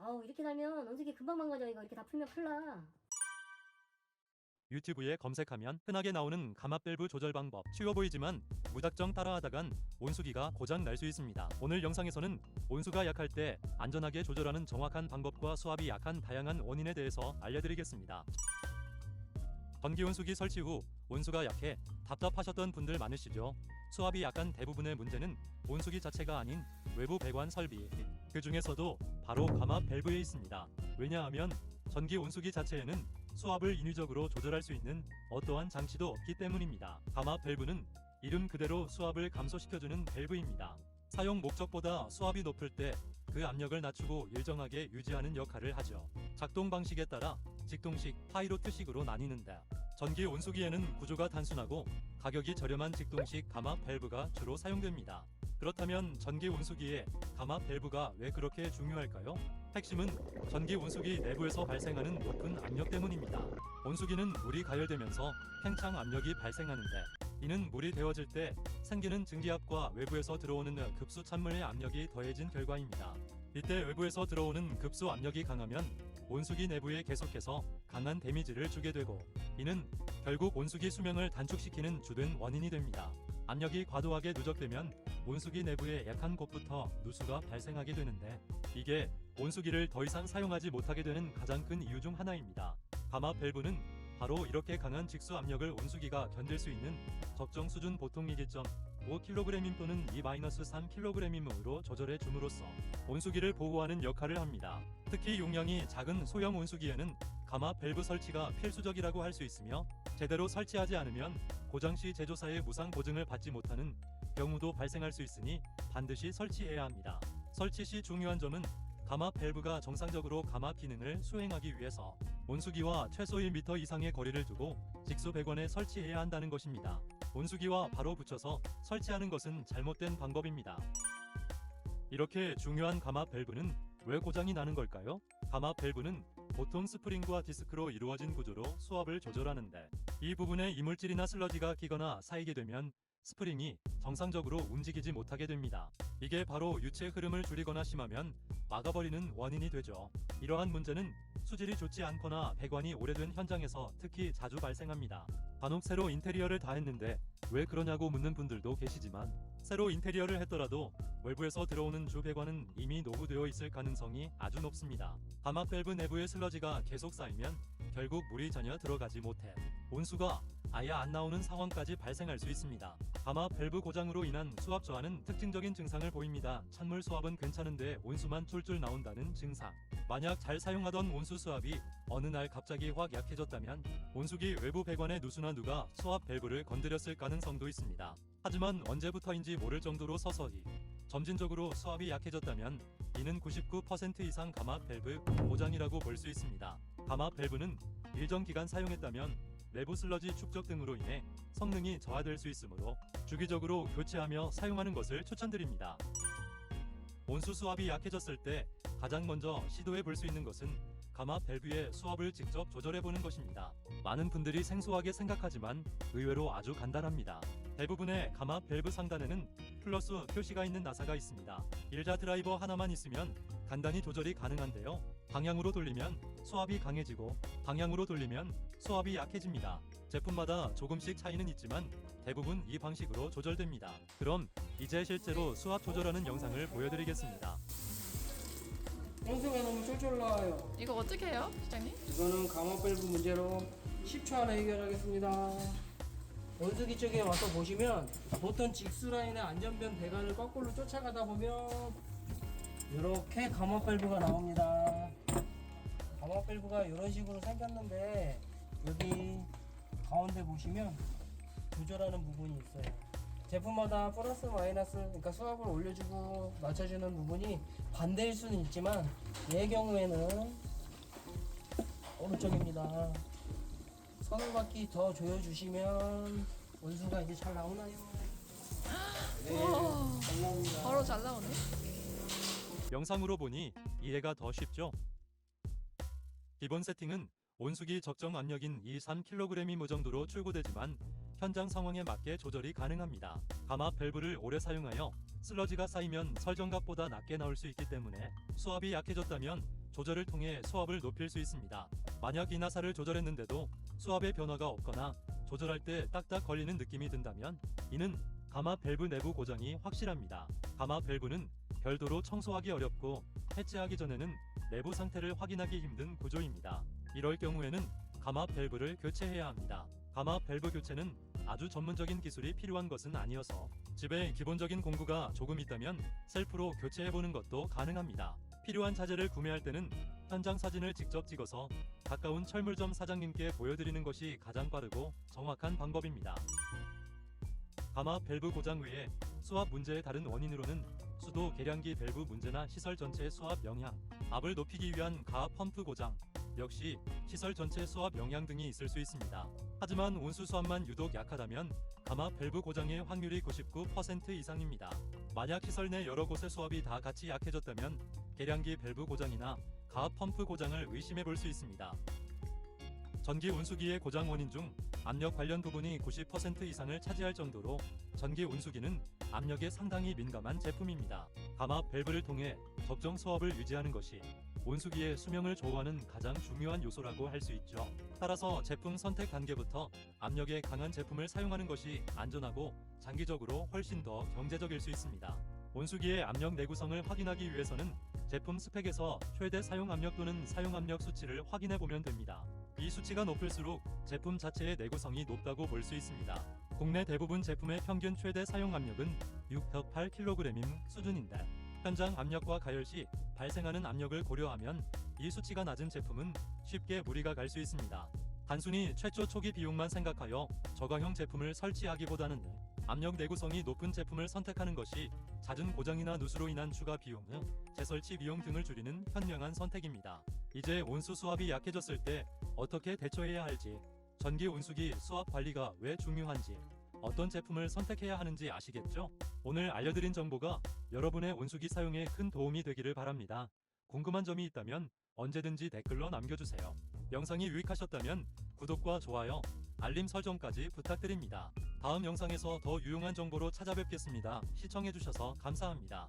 아우 이렇게 달면 원숭이 금방 망가져 이거 이렇게 다 풀면 큰일 나. 유튜브에 검색하면 흔하게 나오는 감압 밸브 조절 방법 쉬워 보이지만 무작정 따라하다간 온수기가 고장 날 수 있습니다. 오늘 영상에서는 온수가 약할 때 안전하게 조절하는 정확한 방법과 수압이 약한 다양한 원인에 대해서 알려드리겠습니다. 전기 온수기 설치 후 온수가 약해 답답하셨던 분들 많으시죠? 수압이 약한 대부분의 문제는 온수기 자체가 아닌 외부 배관 설비 그 중에서도 바로 감압 밸브에 있습니다. 왜냐하면 전기 온수기 자체에는 수압을 인위적으로 조절할 수 있는 어떠한 장치도 없기 때문입니다. 감압 밸브는 이름 그대로 수압을 감소시켜주는 밸브입니다. 사용 목적보다 수압이 높을 때 그 압력을 낮추고 일정하게 유지하는 역할을 하죠. 작동 방식에 따라 직동식, 파이로트식으로 나뉘는데 전기 온수기에는 구조가 단순하고 가격이 저렴한 직동식 감압 밸브가 주로 사용됩니다. 그렇다면 전기 온수기에 감압 밸브가 왜 그렇게 중요할까요? 핵심은 전기 온수기 내부에서 발생하는 높은 압력 때문입니다. 온수기는 물이 가열되면서 팽창 압력이 발생하는데 이는 물이 데워질 때 생기는 증기압과 외부에서 들어오는 급수 찬물의 압력이 더해진 결과입니다. 이때 외부에서 들어오는 급수 압력이 강하면 온수기 내부에 계속해서 강한 데미지를 주게 되고 이는 결국 온수기 수명을 단축시키는 주된 원인이 됩니다. 압력이 과도하게 누적되면 온수기 내부에 약한 곳부터 누수가 발생하게 되는데 이게 온수기를 더 이상 사용하지 못하게 되는 가장 큰 이유 중 하나입니다. 감압 밸브는 바로 이렇게 강한 직수 압력을 온수기가 견딜 수 있는 적정 수준 보통 2.5kg임 또는 2-3kg임으로 조절해 줌으로써 온수기를 보호하는 역할을 합니다. 특히 용량이 작은 소형 온수기에는 감압 밸브 설치가 필수적이라고 할 수 있으며 제대로 설치하지 않으면 고장 시 제조사의 무상 보증을 받지 못하는 경우도 발생할 수 있으니 반드시 설치해야 합니다. 설치 시 중요한 점은 감압 밸브가 정상적으로 감압 기능을 수행하기 위해서 온수기와 최소 1m 이상의 거리를 두고 직수 배관에 설치해야 한다는 것입니다. 온수기와 바로 붙여서 설치하는 것은 잘못된 방법입니다. 이렇게 중요한 감압 밸브는 왜 고장이 나는 걸까요? 감압 밸브는 보통 스프링과 디스크로 이루어진 구조로 수압을 조절하는데 이 부분에 이물질이나 슬러지가 끼거나 쌓이게 되면 스프링이 정상적으로 움직이지 못하게 됩니다. 이게 바로 유체 흐름을 줄이거나 심하면 막아버리는 원인이 되죠. 이러한 문제는 수질이 좋지 않거나 배관이 오래된 현장에서 특히 자주 발생합니다. 간혹 새로 인테리어를 다 했는데 왜 그러냐고 묻는 분들도 계시지만 새로 인테리어를 했더라도 외부에서 들어오는 주 배관은 이미 노후되어 있을 가능성이 아주 높습니다. 감압 밸브 내부의 슬러지가 계속 쌓이면 결국 물이 전혀 들어가지 못해 온수가 아예 안 나오는 상황까지 발생할 수 있습니다. 감압 밸브 고장으로 인한 수압 저하는 특징적인 증상을 보입니다. 찬물 수압은 괜찮은데 온수만 툴툴 나온다는 증상. 만약 잘 사용하던 온수 수압이 어느 날 갑자기 확 약해졌다면 온수기 외부 배관의 누수나 누가 수압 밸브를 건드렸을 가능성도 있습니다. 하지만 언제부터인지 모를 정도로 서서히 점진적으로 수압이 약해졌다면 이는 99% 이상 감압 밸브 고장이라고 볼 수 있습니다. 감압 밸브는 일정 기간 사용했다면 내부 슬러지 축적 등으로 인해 성능이 저하될 수 있으므로 주기적으로 교체하며 사용하는 것을 추천드립니다. 온수 수압이 약해졌을 때 가장 먼저 시도해 볼 수 있는 것은 감압 밸브의 수압을 직접 조절해 보는 것입니다. 많은 분들이 생소하게 생각하지만 의외로 아주 간단합니다. 대부분의 감압 밸브 상단에는 플러스 표시가 있는 나사가 있습니다. 일자 드라이버 하나만 있으면 간단히 조절이 가능한데요. 방향으로 돌리면 수압이 강해지고 방향으로 돌리면 수압이 약해집니다. 제품마다 조금씩 차이는 있지만 대부분 이 방식으로 조절됩니다. 그럼 이제 실제로 수압 조절하는 영상을 보여드리겠습니다. 홍수가 너무 쫄쫄 나와요. 이거 어떻게 해요, 시장님? 이거는 감압 밸브 문제로 10초 안에 해결하겠습니다. 원수기 쪽에 와서 보시면 보통 직수 라인의 안전변 배관을 거꾸로 쫓아가다 보면 이렇게 감압 밸브가 나옵니다. 감압 밸브가 이런 식으로 생겼는데 여기 가운데 보시면 조절하는 부분이 있어요. 제품마다 플러스 마이너스 그러니까 수압을 올려주고 낮춰주는 부분이 반대일 수는 있지만 얘 경우에는 오른쪽입니다. 선을 바퀴 더 조여주시면 원수가 이제 잘 나오나요? 네. 잘 나옵니다. 바로 잘 나오네. 영상으로 보니 이해가 더 쉽죠? 기본 세팅은 온수기 적정 압력인 2-3kg이 정도로 출고되지만 현장 상황에 맞게 조절이 가능합니다. 감압 밸브를 오래 사용하여 슬러지가 쌓이면 설정값보다 낮게 나올 수 있기 때문에 수압이 약해졌다면 조절을 통해 수압을 높일 수 있습니다. 만약 인하사를 조절했는데도 수압의 변화가 없거나 조절할 때 딱딱 걸리는 느낌이 든다면 이는 가마 밸브 내부 고장이 확실합니다. 가마 밸브는 별도로 청소하기 어렵고 해체하기 전에는 내부 상태를 확인하기 힘든 구조입니다. 이럴 경우에는 가마 밸브를 교체해야 합니다. 가마 밸브 교체는 아주 전문적인 기술이 필요한 것은 아니어서 집에 기본적인 공구가 조금 있다면 셀프로 교체해보는 것도 가능합니다. 필요한 자재를 구매할 때는 현장 사진을 직접 찍어서 가까운 철물점 사장님께 보여드리는 것이 가장 빠르고 정확한 방법입니다. 가마 밸브 고장 외에 수압 문제의 다른 원인으로는 수도 계량기 밸브 문제나 시설 전체 수압 영향, 압을 높이기 위한 가압 펌프 고장, 역시 시설 전체 수압 영향 등이 있을 수 있습니다. 하지만 온수 수압만 유독 약하다면 가마 밸브 고장의 확률이 99% 이상입니다. 만약 시설 내 여러 곳의 수압이 다 같이 약해졌다면 계량기 밸브 고장이나 가압 펌프 고장을 의심해 볼 수 있습니다. 전기 온수기의 고장 원인 중 압력 관련 부분이 90% 이상을 차지할 정도로 전기 온수기는 압력에 상당히 민감한 제품입니다. 가마 밸브를 통해 적정 수압을 유지하는 것이 온수기의 수명을 조호하는 가장 중요한 요소라고 할 수 있죠. 따라서 제품 선택 단계부터 압력에 강한 제품을 사용하는 것이 안전하고 장기적으로 훨씬 더 경제적일 수 있습니다. 온수기의 압력 내구성을 확인하기 위해서는 제품 스펙에서 최대 사용 압력 또는 사용 압력 수치를 확인해 보면 됩니다. 이 수치가 높을수록 제품 자체의 내구성이 높다고 볼 수 있습니다. 국내 대부분 제품의 평균 최대 사용 압력은 6.8kg인 수준인데 현장 압력과 가열 시 발생하는 압력을 고려하면 이 수치가 낮은 제품은 쉽게 무리가 갈 수 있습니다. 단순히 최초 초기 비용만 생각하여 저가형 제품을 설치하기보다는 압력 내구성이 높은 제품을 선택하는 것이 잦은 고장이나 누수로 인한 추가 비용, 재설치 비용 등을 줄이는 현명한 선택입니다. 이제 온수 수압이 약해졌을 때 어떻게 대처해야 할지, 전기 온수기 수압 관리가 왜 중요한지, 어떤 제품을 선택해야 하는지 아시겠죠? 오늘 알려드린 정보가 여러분의 온수기 사용에 큰 도움이 되기를 바랍니다. 궁금한 점이 있다면 언제든지 댓글로 남겨주세요. 영상이 유익하셨다면 구독과 좋아요, 알림 설정까지 부탁드립니다. 다음 영상에서 더 유용한 정보로 찾아뵙겠습니다. 시청해주셔서 감사합니다.